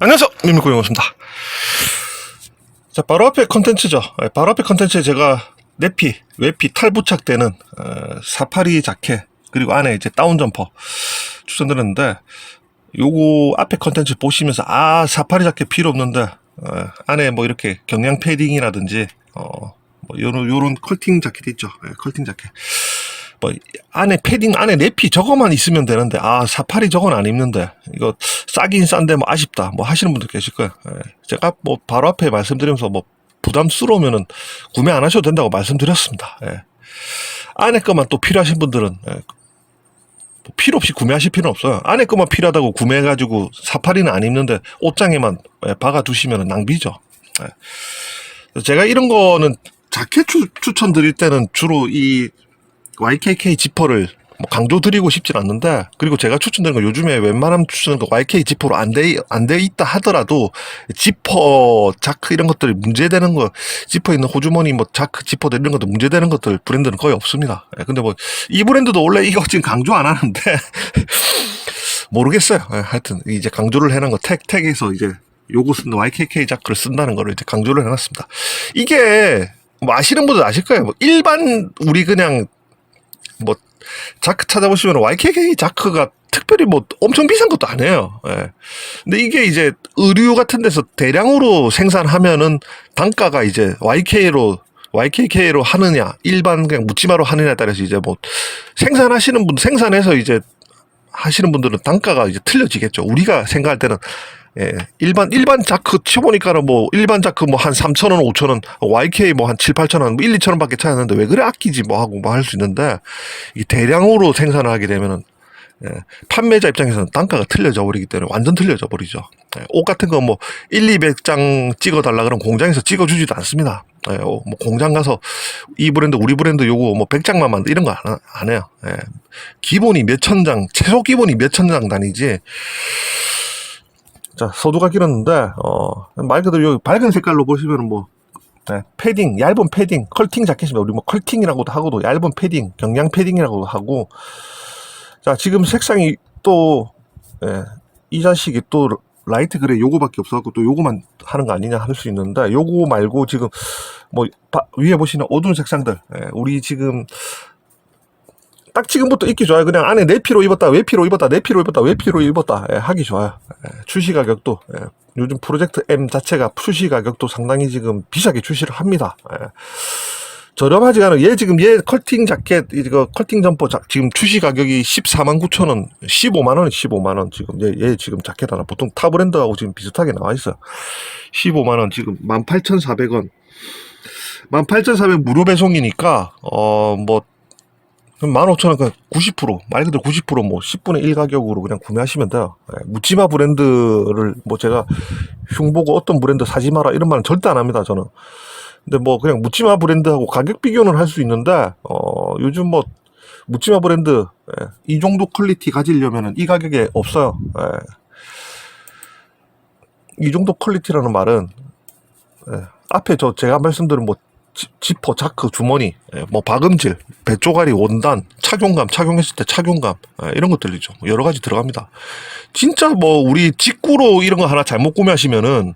안녕하세요. 민민고용입니다. 자, 바로 앞에 컨텐츠죠. 예, 바로 앞에 컨텐츠에 제가 내피, 외피 탈부착되는 어, 사파리 자켓 그리고 안에 이제 다운 점퍼 추천드렸는데 요거 앞에 컨텐츠 보시면서 아 사파리 자켓 필요 없는데 어, 안에 뭐 이렇게 경량 패딩이라든지 어, 뭐 요런 요런 컬팅 자켓 있죠. 예, 컬팅 자켓. 뭐 안에 패딩 안에 내피 저거만 있으면 되는데 아 사파리 저건 안 입는데 이거 싸긴 싼데 뭐 아쉽다 뭐 하시는 분들 계실 거예요. 예. 제가 뭐 바로 앞에 말씀드리면서 뭐 부담스러우면은 구매 안 하셔도 된다고 말씀드렸습니다. 예. 안에 것만 또 필요하신 분들은 예. 뭐 필요 없이 구매하실 필요는 없어요. 안에 것만 필요하다고 구매해가지고 사파리는 안 입는데 옷장에만 예, 박아 두시면 낭비죠. 예. 제가 이런 거는 자켓 추, 추천드릴 때는 주로 이 YKK 지퍼를 뭐 강조 드리고 싶진 않는데 그리고 제가 추천드리는 거 요즘에 웬만하면 추천하는 거 YK 지퍼로 안돼 안 돼 있다 하더라도 지퍼 자크 이런 것들이 문제되는 거 지퍼 있는 호주머니 뭐 자크 지퍼 이런 것들 문제되는 것들 브랜드는 거의 없습니다. 예, 근데 뭐 이 브랜드도 원래 이거 지금 강조 안 하는데 모르겠어요. 예, 하여튼 이제 강조를 해놓은 거 택, 택에서 이제 요거 쓴 YKK 자크를 쓴다는 거를 이제 강조를 해놨습니다. 이게 뭐 아시는 분들 아실 거예요. 뭐 일반 우리 그냥 뭐 자크 찾아보시면 YKK 자크가 특별히 뭐 엄청 비싼 것도 아니에요. 예. 근데 이게 이제 의류 같은 데서 대량으로 생산하면은 단가가 이제 YK로 YKK로 하느냐 일반 그냥 묻지마로 하느냐에 따라서 이제 뭐 생산하시는 분 생산해서 이제 하시는 분들은 단가가 이제 틀려지겠죠. 우리가 생각할 때는 예, 일반 일반 자크 치보니까는 뭐 일반 자크 뭐 한 3천 원, 5천 원, YK 뭐 한 7, 8천 원, 뭐 1, 2천 원밖에 차이 안 나는데 왜 그래 아끼지 뭐 하고 뭐 할 수 있는데 이 대량으로 생산을 하게 되면은 예, 판매자 입장에서는 단가가 틀려져 버리기 때문에 완전 틀려져 버리죠. 예, 옷 같은 거 뭐 1, 200장 찍어 달라 그러면 공장에서 찍어 주지도 않습니다. 예, 어, 뭐 공장 가서 이 브랜드 우리 브랜드 요거 뭐 100장만 만들 이런 거안 안 해요. 예. 기본이 몇 천 장, 최소 기본이 몇 천 장 단위지. 자, 서두가 길었는데, 어, 말 그대로 여기 밝은 색깔로 보시면은 뭐, 네, 패딩, 얇은 패딩, 컬팅 자켓입니다. 우리 뭐 컬팅이라고도 하고도 얇은 패딩, 경량 패딩이라고도 하고, 자, 지금 색상이 또, 예, 이 자식이 또 라이트 그레이 요거밖에 없어갖고 또 요거만 하는 거 아니냐 할 수 있는데, 요거 말고 지금 뭐, 바- 위에 보시는 어두운 색상들, 예, 우리 지금 딱 지금부터 입기 좋아요. 그냥 안에 내피로 입었다, 외피로 입었다, 내피로 입었다, 외피로 입었다 예, 하기 좋아요. 예, 출시 가격도 예, 요즘 프로젝트 M 자체가 출시 가격도 상당히 지금 비싸게 출시를 합니다. 예. 저렴하지가 않아요. 얘 지금 얘 컬팅 자켓 이거 컬팅 점퍼 자, 지금 출시 가격이 14만 9천 원, 15만 원, 15만 원 지금 얘, 얘 지금 자켓 하나 보통 타 브랜드하고 지금 비슷하게 나와 있어요. 15만 원 지금 18,400원. 18,400 무료 배송이니까 어 뭐 그럼 15,000원, 그냥 90%, 말 그대로 90%뭐 10분의 1 가격으로 그냥 구매하시면 돼요. 예, 묻지마 브랜드를 뭐 제가 흉보고 어떤 브랜드 사지 마라 이런 말은 절대 안 합니다, 저는. 근데 뭐 그냥 묻지마 브랜드하고 가격 비교는 할 수 있는데, 어, 요즘 뭐 묻지마 브랜드, 예, 이 정도 퀄리티 가지려면은 이 가격에 없어요. 예. 이 정도 퀄리티라는 말은, 예, 앞에 저 제가 말씀드린 뭐 지- 지퍼, 자크, 주머니, 예, 뭐 박음질, 배쪼가리, 원단, 착용감, 착용했을 때 착용감 예, 이런 것들이죠. 뭐 여러 가지 들어갑니다. 진짜 뭐 우리 직구로 이런 거 하나 잘못 구매하시면은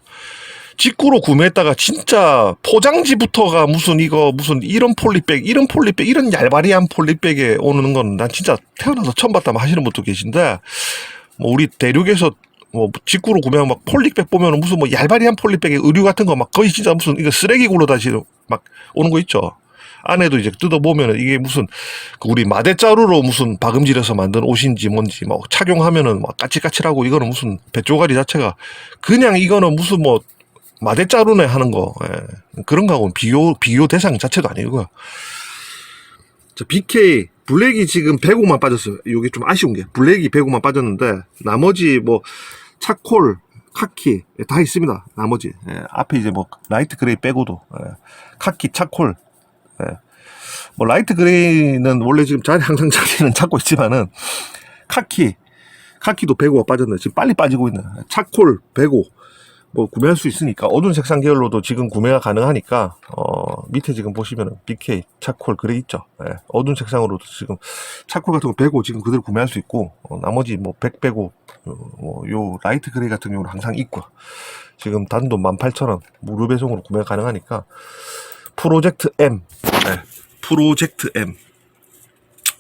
직구로 구매했다가 진짜 포장지부터가 무슨 이거 무슨 이런 폴리백, 이런 폴리백, 이런 얄바리한 폴리백에 오는 건 난 진짜 태어나서 처음 봤다 하시는 분도 계신데 뭐 우리 대륙에서 뭐 직구로 구매하면 막 폴리백 보면 무슨 뭐 얄바리한 폴리백에 의류 같은 거 막 거의 진짜 무슨 이거 쓰레기 굴러 다시 막 오는 거 있죠. 안에도 이제 뜯어보면은 이게 무슨 그 우리 마대자루로 무슨 박음질해서 만든 옷인지 뭔지 뭐 착용하면은 막 까칠까칠하고 이거는 무슨 배쪼가리 자체가 그냥 이거는 무슨 뭐 마대자루네 하는 거 예. 그런 거하고는 비교 비교 대상 자체도 아니고요. 자, BK 블랙이 지금 105만 빠졌어요. 이게 좀 아쉬운 게 블랙이 105만 빠졌는데 나머지 뭐 차콜, 카키 예, 다 있습니다. 나머지 예, 앞에 이제 뭐 라이트 그레이 빼고도 예, 카키, 차콜 예. 뭐 라이트 그레이는 원래 지금 자리 항상 자리는 찾고 있지만은 카키 카키도 105가 빠졌네. 지금 빨리 빠지고 있네. 차콜 105. 뭐 구매할 수 있으니까 어두운 색상 계열로도 지금 구매가 가능하니까 어 밑에 지금 보시면은 BK 차콜 그래 있죠. 예, 어두운 색상으로도 지금 차콜 같은 거105 지금 그대로 구매할 수 있고 어, 나머지 뭐 100, 105 뭐, 요 라이트 그레이 같은 경우는 항상 있고 지금 단도 18,000원 무료 배송으로 구매 가능하니까 프로젝트 M 네, 프로젝트 M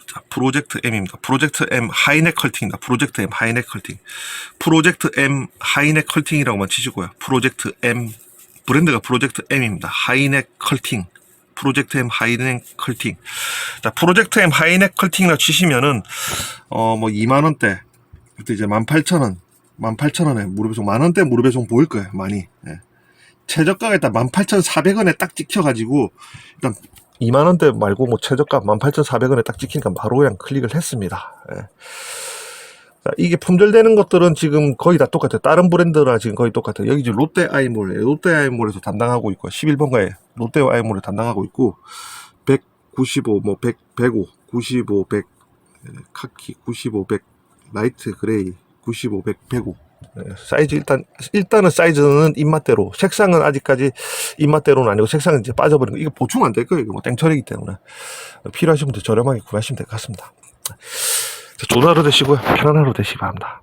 자, 프로젝트 M입니다. 프로젝트 M 하이넥 컬팅입니다. 프로젝트 M 하이넥 컬팅. 프로젝트 M 하이넥 컬팅이라고만 치시고요. 프로젝트 M 브랜드가 프로젝트 M입니다. 하이넥 컬팅. 프로젝트 M 하이넥 컬팅. 자, 프로젝트 M 하이넥 컬팅이라고 치시면은 어 뭐 2만 원대 그때 이제 18,000원 18,000원에 무료 배송 만 원대 무료 배송 보일 거예요. 많이. 예. 최저가가 일단 18,400원에 딱 찍혀가지고 일단 2만 원대 말고 뭐 최저가 18,400원에 딱 찍히니까 바로 그냥 클릭을 했습니다. 예. 자, 이게 품절되는 것들은 지금 거의 다 똑같아요. 다른 브랜드랑 지금 거의 똑같아요. 여기 지금 롯데 아이몰, 롯데 아이몰에서 담당하고 있고 11번가에 롯데 아이몰을 담당하고 있고 195, 뭐 100, 105, 95, 100, 예, 카키 95, 100, 라이트 그레이 95, 100, 105. 예, 사이즈 일단 일단은 사이즈는 입맛대로. 색상은 아직까지 입맛대로는 아니고 색상은 이제 빠져버린 거. 이거 보충 안 될 거예요. 이거 뭐 땡처리기 때문에. 필요하신 분들 저렴하게 구매하시면 될 것 같습니다. 자, 좋은 하루 되시고요. 편안한 하루 되시기 바랍니다